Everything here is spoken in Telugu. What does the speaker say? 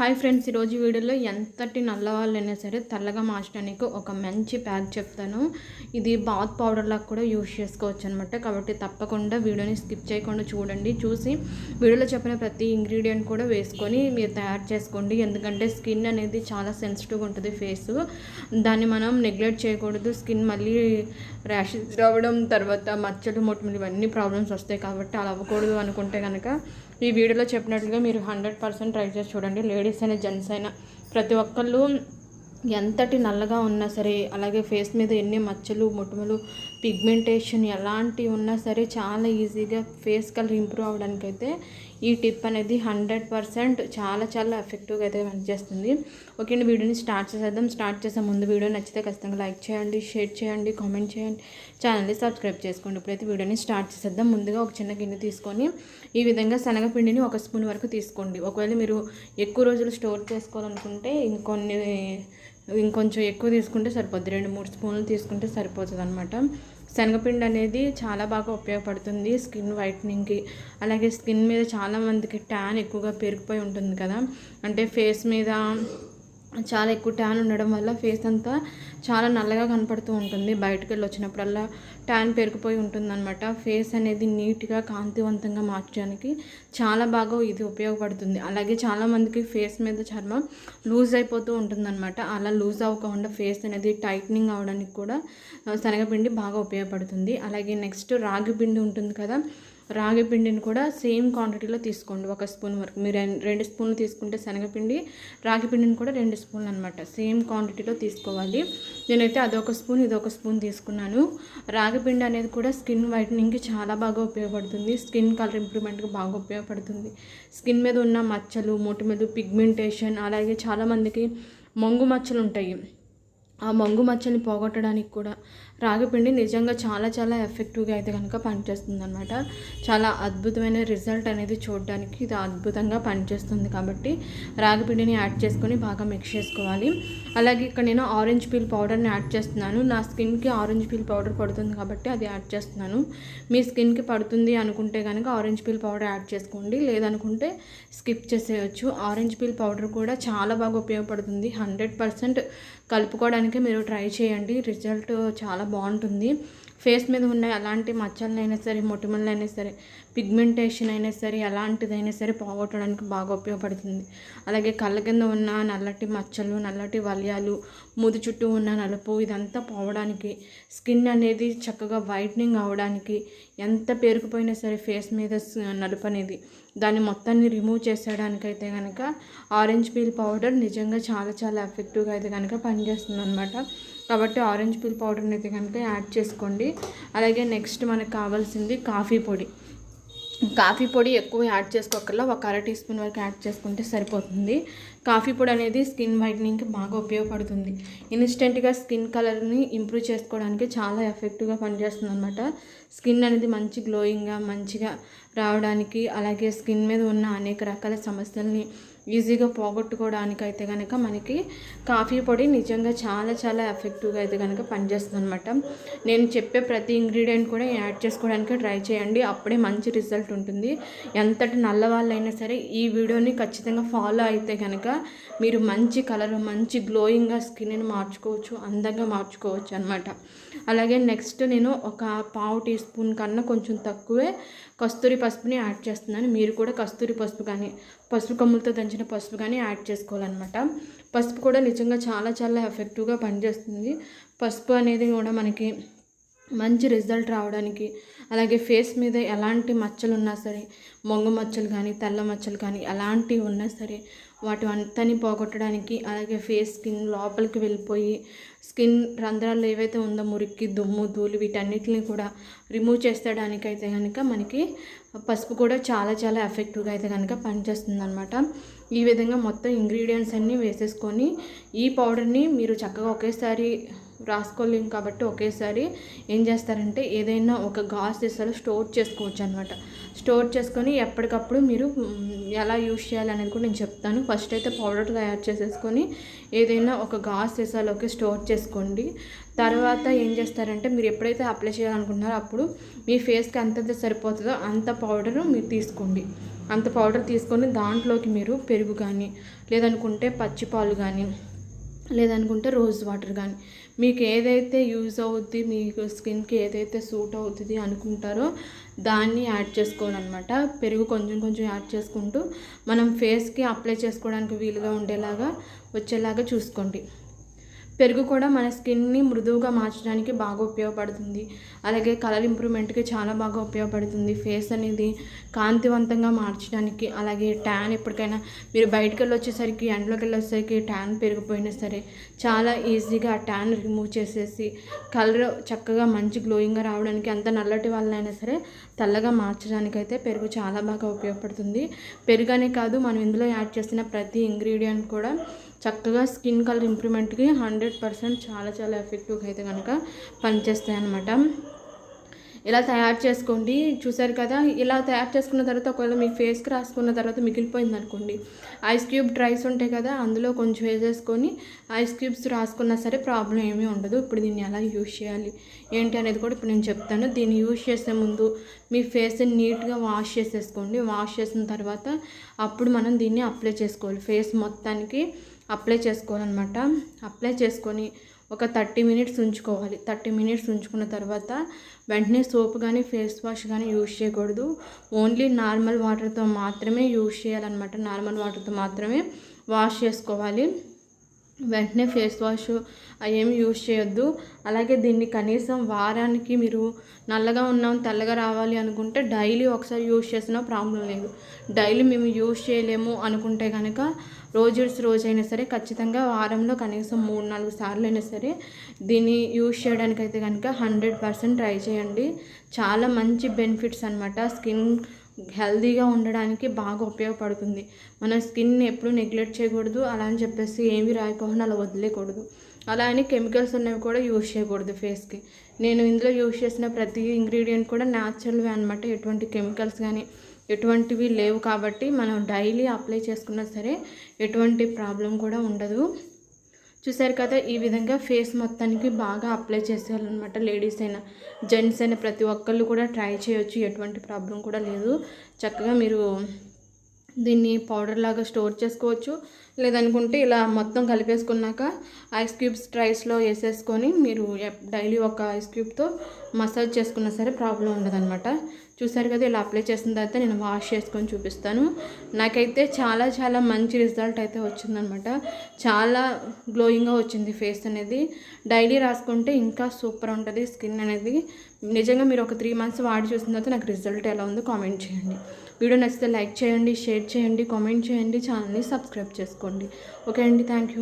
హాయ్ ఫ్రెండ్స్ ఈరోజు వీడియోలో ఎంతటి నల్లవాళ్ళైనా సరే తెల్లగా మార్చడానికి ఒక మంచి ప్యాక్ చెప్తాను. ఇది బాత్ పౌడర్ లాగా కూడా యూజ్ చేసుకోవచ్చు అనమాట కాబట్టి తప్పకుండా వీడియోని స్కిప్ చేయకుండా చూడండి. చూసి వీడియోలో చెప్పిన ప్రతి ఇంగ్రీడియంట్ కూడా వేసుకొని మీరు తయారు చేసుకోండి. ఎందుకంటే స్కిన్ అనేది చాలా సెన్సిటివ్గా ఉంటుంది ఫేస్. దాన్ని మనం నెగ్లెక్ట్ చేయకూడదు. స్కిన్ మళ్ళీ ర్యాషెస్ రావడం తర్వాత మచ్చలు మొట్టమొదటి ఇవన్నీ ప్రాబ్లమ్స్ వస్తాయి కాబట్టి అలా అవ్వకూడదు అనుకుంటే కనుక ఈ వీడియోలో చెప్పినట్లుగా మీరు హండ్రెడ్ పర్సెంట్ ట్రై చేసి చూడండి. లేడీస్ అయినా జెంట్స్ అయినా ప్రతి ఒక్కళ్ళు ఎంతటి నల్లగా ఉన్నా సరే అలాగే ఫేస్ మీద ఎన్ని మచ్చలు మొటిమలు పిగ్మెంటేషన్ ఎలాంటివి ఉన్నా సరే చాలా ఈజీగా ఫేస్ కలర్ ఇంప్రూవ్ అవ్వడానికి అయితే ఈ టిప్ అనేది హండ్రెడ్ పర్సెంట్ చాలా చాలా ఎఫెక్టివ్గా అయితే పనిచేస్తుంది. ఓకే అండి వీడియోని స్టార్ట్ చేసేద్దాం. స్టార్ట్ చేసే ముందు వీడియో నచ్చితే ఖచ్చితంగా లైక్ చేయండి షేర్ చేయండి కామెంట్ చేయండి. ఛానల్ని సబ్స్క్రైబ్ చేసుకోండి. ఇప్పుడైతే వీడియోని స్టార్ట్ చేసేద్దాం. ముందుగా ఒక చిన్న గిన్నె తీసుకొని ఈ విధంగా శనగపిండిని ఒక స్పూన్ వరకు తీసుకోండి. ఒకవేళ మీరు ఎక్కువ రోజులు స్టోర్ చేసుకోవాలనుకుంటే ఇంకొన్ని ఇంకొంచెం ఎక్కువ తీసుకుంటే సరిపోద్ది. రెండు మూడు స్పూన్లు తీసుకుంటే సరిపోతుంది అనమాట శనగపిండి అనేది చాలా బాగా ఉపయోగపడుతుంది స్కిన్ వైట్నింగ్కి. అలాగే స్కిన్ మీద చాలా మందికి ట్యాన్ ఎక్కువగా పెరిగిపోయి ఉంటుంది కదా. అంటే ఫేస్ మీద చాలా ఎక్కువ ట్యాన్ ఉండడం వల్ల ఫేస్ అంతా చాలా నల్లగా కనపడుతూ ఉంటుంది. బయటకు వెళ్ళి వచ్చినప్పుడల్లా ట్యాన్ పెరిగిపోయి ఉంటుందన్నమాట. ఫేస్ అనేది నీట్గా కాంతివంతంగా మార్చడానికి చాలా బాగా ఇది ఉపయోగపడుతుంది. అలాగే చాలామందికి ఫేస్ మీద చర్మం లూజ్ అయిపోతూ ఉంటుందన్నమాట. అలా లూజ్ అవ్వకుండా ఫేస్ అనేది టైట్నింగ్ అవడానికి కూడా శనగపిండి బాగా ఉపయోగపడుతుంది. అలాగే నెక్స్ట్ రాగి పిండి ఉంటుంది కదా రాగి పిండిని కూడా సేమ్ క్వాంటిటీలో తీసుకోండి. ఒక స్పూన్ వరకు. మీరు రెండు స్పూన్లు తీసుకుంటే శనగపిండి రాగి పిండిని కూడా రెండు స్పూన్లు అనమాట సేమ్ క్వాంటిటీలో తీసుకోవాలి. నేనైతే అదొక స్పూన్ ఇదొక స్పూన్ తీసుకున్నాను. రాగి పిండి అనేది కూడా స్కిన్ వైట్నింగ్కి చాలా బాగా ఉపయోగపడుతుంది. స్కిన్ కలర్ ఇంప్రూవ్మెంట్కి బాగా ఉపయోగపడుతుంది. స్కిన్ మీద ఉన్న మచ్చలు మొటిమలు పిగ్మెంటేషన్ అలాగే చాలామందికి మొంగు మచ్చలు ఉంటాయి ఆ మంగు మచ్చని పోగొట్టడానికి కూడా రాగిపిండి నిజంగా చాలా చాలా ఎఫెక్టివ్గా అయితే కనుక పనిచేస్తుంది అనమాట చాలా అద్భుతమైన రిజల్ట్ అనేది చూడడానికి ఇది అద్భుతంగా పనిచేస్తుంది కాబట్టి రాగిపిండిని యాడ్ చేసుకొని బాగా మిక్స్ చేసుకోవాలి. అలాగే ఇక్కడ నేను ఆరెంజ్ పీల్ పౌడర్ని యాడ్ చేస్తున్నాను. నా స్కిన్కి ఆరెంజ్ పీల్ పౌడర్ పడుతుంది కాబట్టి అది యాడ్ చేస్తున్నాను. మీ స్కిన్కి పడుతుంది అనుకుంటే కనుక ఆరెంజ్ పీల్ పౌడర్ యాడ్ చేసుకోండి. లేదనుకుంటే స్కిప్ చేసేయచ్చు. ఆరెంజ్ పీల్ పౌడర్ కూడా చాలా బాగా ఉపయోగపడుతుంది. హండ్రెడ్ పర్సెంట్ కలుపుకోవడానికి మీరు ట్రై చేయండి. రిజల్ట్ చాలా బాగుంటుంది. ఫేస్ మీద ఉన్న ఎలాంటి మచ్చలనైనా సరే మొటిమలైనా సరే పిగ్మెంటేషన్ అయినా సరే ఎలాంటిదైనా సరే పోగొట్టడానికి బాగా ఉపయోగపడుతుంది. అలాగే కళ్ళ కింద ఉన్న నల్లటి మచ్చలు నల్లటి వలయాలు ముదు చుట్టూ ఉన్న నలుపు ఇదంతా పోవడానికి స్కిన్ అనేది చక్కగా వైట్నింగ్ అవడానికి ఎంత పేరుకుపోయినా సరే ఫేస్ మీద నలుపు అనేది దాన్ని మొత్తాన్ని రిమూవ్ చేసేయడానికైతే కనుక ఆరెంజ్ పీల్ పౌడర్ నిజంగా చాలా చాలా ఎఫెక్టివ్గా అయితే కనుక పనిచేస్తుంది అనమాట కాబట్టి ఆరెంజ్ పీల్ పౌడర్ని అయితే కనుక యాడ్ చేసుకోండి. అలాగే నెక్స్ట్ మనకు కావాల్సింది కాఫీ పొడి. కాఫీ పొడి ఎక్కువ యాడ్ చేసుకోకల్లా ఒక అర టీ స్పూన్ వరకు యాడ్ చేసుకుంటే సరిపోతుంది. కాఫీ పొడి అనేది స్కిన్ వైట్నింగ్కి బాగా ఉపయోగపడుతుంది. ఇన్స్టెంట్గా స్కిన్ కలర్ని ఇంప్రూవ్ చేసుకోవడానికి చాలా ఎఫెక్టివ్గా పనిచేస్తుంది అనమాట స్కిన్ అనేది మంచి గ్లోయింగ్గా మంచిగా రావడానికి అలాగే స్కిన్ మీద ఉన్న అనేక రకాల సమస్యల్ని ఈజీగా పోగొట్టుకోవడానికి అయితే కనుక మనకి కాఫీ పొడి నిజంగా చాలా చాలా ఎఫెక్టివ్గా అయితే కనుక పనిచేస్తుంది అనమాట నేను చెప్పే ప్రతి ఇంగ్రీడియంట్ కూడా యాడ్ చేసుకోవడానికి ట్రై చేయండి. అప్పుడే మంచి రిజల్ట్ ఉంటుంది. ఎంతటి నల్ల వాళ్ళైనా సరే ఈ వీడియోని ఖచ్చితంగా ఫాలో అయితే కనుక మీరు మంచి కలర్ మంచి గ్లోయింగ్గా స్కిన్ని మార్చుకోవచ్చు. అందంగా మార్చుకోవచ్చు అనమాట అలాగే నెక్స్ట్ నేను ఒక పావు టీ స్పూన్ కన్నా కొంచెం తక్కువే కస్తూరి పసుపుని యాడ్ చేస్తున్నాను. మీరు కూడా కస్తూరి పసుపు కానీ పసుపు కొమ్ములతో దంచిన పసుపు కానీ యాడ్ చేసుకోవాలన్నమాట. పసుపు కూడా నిజంగా చాలా చాలా ఎఫెక్టివ్గా పనిచేస్తుంది. పసుపు అనేది కూడా మనకి మంచి రిజల్ట్ రావడానికి అలాగే ఫేస్ మీద ఎలాంటి మచ్చలు ఉన్నా సరే మొంగు మచ్చలు కానీ తెల్ల మచ్చలు కానీ ఎలాంటివి ఉన్నా సరే వాటి అంతని పోగొట్టడానికి అలాగే ఫేస్ స్కిన్ లోపలికి వెళ్ళిపోయి స్కిన్ రంధ్రాలు ఏవైతే ఉందో మురికి దుమ్ము ధూళి వీటన్నిటిని కూడా రిమూవ్ చేసేయడానికైతే కనుక మనకి పసుపు కూడా చాలా చాలా ఎఫెక్టివ్గా అయితే కనుక పనిచేస్తుంది అనమాట ఈ విధంగా మొత్తం ఇంగ్రీడియంట్స్ అన్నీ వేసేసుకొని ఈ పౌడర్ని మీరు చక్కగా ఒకేసారి రాసుకోలేం కాబట్టి ఒకేసారి ఏం చేస్తారంటే ఏదైనా ఒక గాస్ సీసాలో స్టోర్ చేసుకోవచ్చు అనమాట స్టోర్ చేసుకొని ఎప్పటికప్పుడు మీరు ఎలా యూజ్ చేయాలి అనేది కూడా నేను చెప్తాను. ఫస్ట్ అయితే పౌడర్ తయారు చేసేసుకొని ఏదైనా ఒక గాస్ సీసాలోకి స్టోర్ చేసుకోండి. తర్వాత ఏం చేస్తారంటే మీరు ఎప్పుడైతే అప్లై చేయాలనుకుంటున్నారో అప్పుడు మీ ఫేస్కి ఎంత సరిపోతుందో అంత పౌడర్ మీరు తీసుకోండి. అంత పౌడర్ తీసుకొని దాంట్లోకి మీరు పెరుగు కానీ లేదనుకుంటే పచ్చి పాలు కానీ లేదనుకుంటే రోజ్ వాటర్ కానీ. మీకు ఏదైతే యూజ్ అవుద్ది మీకు స్కిన్కి ఏదైతే సూట్ అవుతుంది అనుకుంటారో దాన్ని యాడ్ చేసుకోవాలన్నమాట. పెరుగు కొంచెం కొంచెం యాడ్ చేసుకుంటూ మనం ఫేస్కి అప్లై చేసుకోవడానికి వీలుగా ఉండేలాగా వచ్చేలాగా చూసుకోండి. పెరుగు కూడా మన స్కిన్ని మృదువుగా మార్చడానికి బాగా ఉపయోగపడుతుంది. అలాగే కలర్ ఇంప్రూవ్మెంట్కి చాలా బాగా ఉపయోగపడుతుంది. ఫేస్ అనేది కాంతివంతంగా మార్చడానికి అలాగే ట్యాన్ ఎప్పటికైనా మీరు బయటకు వెళ్ళి వచ్చేసరికి ఎండలోకి వెళ్ళేసరికి ట్యాన్ పెరిగిపోయినా సరే చాలా ఈజీగా ఆ ట్యాన్ రిమూవ్ చేసేసి కలర్ చక్కగా మంచి గ్లోయింగ్గా రావడానికి ఎంత నల్లటి వాళ్ళైనా సరే తెల్లగా మార్చడానికి అయితే పెరుగు చాలా బాగా ఉపయోగపడుతుంది. పెరుగు అనే కాదు మనం ఇందులో యాడ్ చేసిన ప్రతి ఇంగ్రీడియంట్ కూడా చక్కగా స్కిన్ కలర్ ఇంప్రూవ్మెంట్కి హండ్రెడ్ పర్సెంట్ చాలా చాలా ఎఫెక్టివ్గా అయితే కనుక పనిచేస్తాయి అన్నమాట ఇలా తయారు చేసుకోండి. చూసారు కదా ఇలా తయారు చేసుకున్న తర్వాత ఒకవేళ మీ ఫేస్కి రాసుకున్న తర్వాత మిగిలిపోయింది అనుకోండి. ఐస్ క్యూబ్ డ్రైస్ ఉంటాయి కదా అందులో కొంచెం వేసేసుకొని ఐస్ క్యూబ్స్ రాసుకున్నా సరే ప్రాబ్లం ఏమీ ఉండదు. ఇప్పుడు దీన్ని ఎలా యూజ్ చేయాలి? ఏంటి అనేది కూడా ఇప్పుడు నేను చెప్తాను. దీన్ని యూజ్ చేసే ముందు మీ ఫేస్ని నీట్గా వాష్ చేసేసుకోండి. వాష్ చేసిన తర్వాత అప్పుడు మనం దీన్ని అప్లై చేసుకోవాలి. ఫేస్ మొత్తానికి అప్లై చేసుకోవాలన్నమాట. అప్లై చేసుకొని ఒక థర్టీ మినిట్స్ ఉంచుకోవాలి. థర్టీ మినిట్స్ ఉంచుకున్న తర్వాత వెంటనే సోప్ కానీ ఫేస్ వాష్ కానీ యూజ్ చేయకూడదు. ఓన్లీ నార్మల్ వాటర్తో మాత్రమే యూజ్ చేయాలన్నమాట. నార్మల్ వాటర్తో మాత్రమే వాష్ చేసుకోవాలి. వెంటనే ఫేస్ వాష్ ఏమి యూజ్ చేయొద్దు. అలాగే దీన్ని కనీసం వారానికి మీరు నల్లగా ఉన్నాం తెల్లగా రావాలి అనుకుంటే డైలీ ఒకసారి యూజ్ చేసినా ప్రాబ్లం లేదు. డైలీ మేము యూజ్ చేయలేము అనుకుంటే కనుక రోజు రోజైనా సరే ఖచ్చితంగా వారంలో కనీసం మూడు నాలుగు సార్లు అయినా సరే దీన్ని యూజ్ చేయడానికి అయితే కనుక హండ్రెడ్ పర్సెంట్ ట్రై చేయండి. చాలా మంచి బెనిఫిట్స్ అనమాట స్కిన్ హెల్దీగా ఉండడానికి బాగా ఉపయోగపడుతుంది. మన స్కిన్ ఎప్పుడు నెగ్లెక్ట్ చేయకూడదు. అలా అని చెప్పేసి ఏమి రాయకుండా అలా వదిలేయకూడదు అలా అని కెమికల్స్ ఉన్నవి కూడా యూజ్ చేయకూడదు ఫేస్కి. నేను ఇందులో యూజ్ చేసిన ప్రతి ఇంగ్రీడియంట్ కూడా న్యాచురల్వే అనమాట ఎటువంటి కెమికల్స్ కానీ ఎటువంటివి లేవు కాబట్టి మనం డైలీ అప్లై చేసుకున్నా సరే ఎటువంటి ప్రాబ్లం కూడా ఉండదు. చూసారు కదా ఈ విధంగా ఫేస్ మొత్తానికి బాగా అప్లై చేసేయాలన్నమాట లేడీస్ అయినా. జెంట్స్ అయినా ప్రతి ఒక్కళ్ళు కూడా ట్రై చేయొచ్చు ఎటువంటి ప్రాబ్లం కూడా లేదు. చక్కగా మీరు దీన్ని పౌడర్ లాగా స్టోర్ చేసుకోవచ్చు. లేదనుకుంటే ఇలా మొత్తం కలిపేసుకున్నాక ఐస్ క్యూబ్స్ ట్రైస్లో వేసేసుకొని మీరు డైలీ ఒక ఐస్ క్యూబ్తో మసాజ్ చేసుకున్నా సరే ప్రాబ్లం ఉండదన్నమాట. చూసారు కదా ఇలా అప్లై చేసిన తర్వాత నేను వాష్ చేసుకొని చూపిస్తాను. నాకైతే చాలా చాలా మంచి రిజల్ట్ అయితే వచ్చిందనమాట చాలా గ్లోయింగ్గా వచ్చింది ఫేస్ అనేది. డైలీ రాసుకుంటే ఇంకా సూపర్ ఉంటుంది స్కిన్ అనేది. నిజంగా మీరు ఒక త్రీ మంత్స్ వాడి చూసిన తర్వాత నాకు రిజల్ట్ ఎలా ఉందో కామెంట్ చేయండి. వీడియో నచ్చితే లైక్ చేయండి షేర్ చేయండి కామెంట్ చేయండి ఛానల్ని సబ్స్క్రైబ్ చేసుకోండి. ఓకే అండి థ్యాంక్ యూ